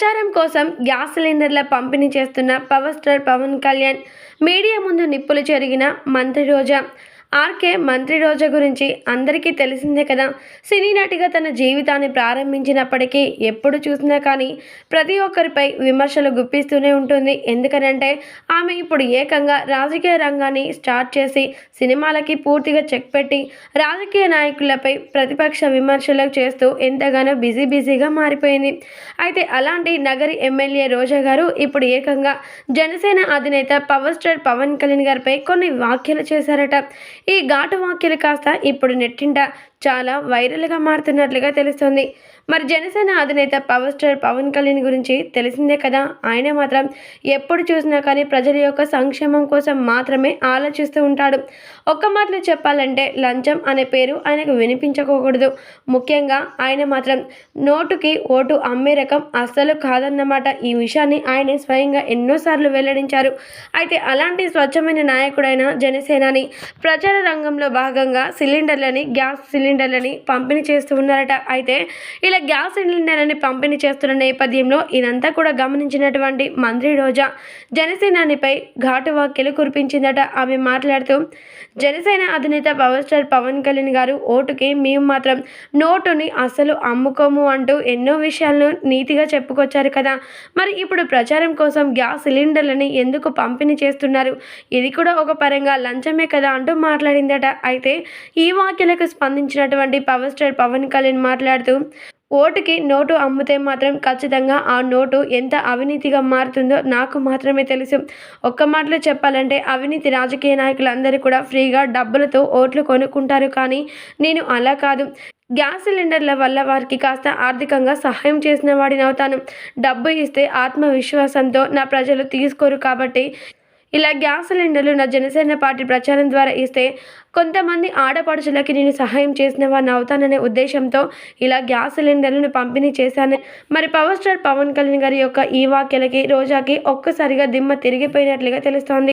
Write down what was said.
ప్రచారం కోసం గ్యాస్ సిలిండర్ల పంపిణీ చేస్తున్న power star Pawan Kalyan media ముందు నిప్పులు చెరిగిన మంత్రి రోజా ఆర్కే మంత్రి రోజా గురించి అందరికీ తెలిసిందే కదా. సినీ నటిగా తన జీవితాన్ని ప్రారంభించినప్పటికీ ఎప్పుడు చూసినా కానీ ప్రతి ఒక్కరిపై విమర్శలు గుప్పిస్తూనే ఉంటుంది. ఎందుకనంటే ఆమె ఇప్పుడు ఏకంగా రాజకీయ రంగాన్ని స్టార్ట్ చేసి సినిమాలకి పూర్తిగా చెక్ పెట్టి రాజకీయ నాయకులపై ప్రతిపక్ష విమర్శలు చేస్తూ ఎంతగానో బిజీ బిజీగా మారిపోయింది. అయితే అలాంటి నగరి ఎమ్మెల్యే రోజా గారు ఇప్పుడు ఏకంగా జనసేన అధినేత పవర్ స్టార్ పవన్ కళ్యాణ్ గారిపై కొన్ని వ్యాఖ్యలు చేశారట. ఈ ఘాటు వాక్యలు కాస్త ఇప్పుడు నెట్టింట చాలా వైరల్గా మారుతున్నట్లుగా తెలుస్తుంది. మరి జనసేన అధినేత పవర్ స్టార్ పవన్ కళ్యాణ్ గురించి తెలిసిందే కదా? ఆయన మాత్రం ఎప్పుడు చూసినా కానీ ప్రజల యొక్క సంక్షేమం కోసం మాత్రమే ఆలోచిస్తూ ఉంటాడు. ఒక్క మాటలో చెప్పాలంటే లంచం అనే పేరు ఆయనకు వినిపించకూడదు. ముఖ్యంగా ఆయన మాత్రం నోటుకి ఓటు అమ్మే రకం అస్సలు కాదన్నమాట. ఈ విషయాన్ని ఆయన స్వయంగా ఎన్నోసార్లు వెల్లడించారు. అయితే అలాంటి స్వచ్ఛమైన నాయకుడైన జనసేనాని ప్రచార రంగంలో భాగంగా సిలిండర్లని గ్యాస్ సిలిండర్లని పంపిణీ చేస్తూ ఉన్నారట. అయితే ఇలా గ్యాస్ సిలిండర్లని పంపిణీ చేస్తున్న నేపథ్యంలో ఇదంతా కూడా గమనించినటువంటి మంత్రి రోజా జనసేనానిపై ఘాటు వ్యాఖ్యలు కురిపించిందట. ఆమె మాట్లాడుతూ జనసేన అధినేత పవర్ స్టార్ పవన్ కళ్యాణ్ గారు ఓటుకి మేము మాత్రం నోటుని అసలు అమ్ముకోము అంటూ ఎన్నో విషయాలను నీతిగా చెప్పుకొచ్చారు కదా. మరి ఇప్పుడు ప్రచారం కోసం గ్యాస్ సిలిండర్లని ఎందుకు పంపిణీ చేస్తున్నారు? ఇది కూడా ఒక పరంగా లంచమే కదా అంటూ మాట్లాడిందట. అయితే ఈ వ్యాఖ్యలకు స్పందించినటువంటి పవర్ స్టార్ పవన్ కళ్యాణ్ మాట్లాడుతూ ఓటుకి నోటు అమ్మితే మాత్రం ఖచ్చితంగా ఆ నోటు ఎంత అవినీతిగా మారుతుందో నాకు మాత్రమే తెలుసు. ఒక్క మాటలో చెప్పాలంటే అవినీతి రాజకీయ నాయకులందరూ కూడా ఫ్రీగా డబ్బులతో ఓట్లు కొనుక్కుంటారు కానీ నేను అలా కాదు. గ్యాస్ సిలిండర్ల వల్ల వారికి కాస్త ఆర్థికంగా సహాయం చేసిన వాడిని అవుతాను. డబ్బు ఇస్తే ఆత్మవిశ్వాసంతో నా ప్రజలు తీసుకోరు కాబట్టి ఇలా గ్యాస్ సిలిండర్లు నా జనసేన పార్టీ ప్రచారం ద్వారా ఇస్తే కొంతమంది ఆడపడుచులకి నేను సహాయం చేసిన వాడిని అవుతాననే ఉద్దేశంతో ఇలా గ్యాస్ సిలిండర్లను పంపిణీ చేశాను. మరి పవర్ స్టార్ పవన్ కళ్యాణ్ గారి యొక్క ఈ వాక్యలకి రోజాకి ఒక్కసారిగా దిమ్మ తిరిగిపోయినట్లుగా తెలుస్తోంది.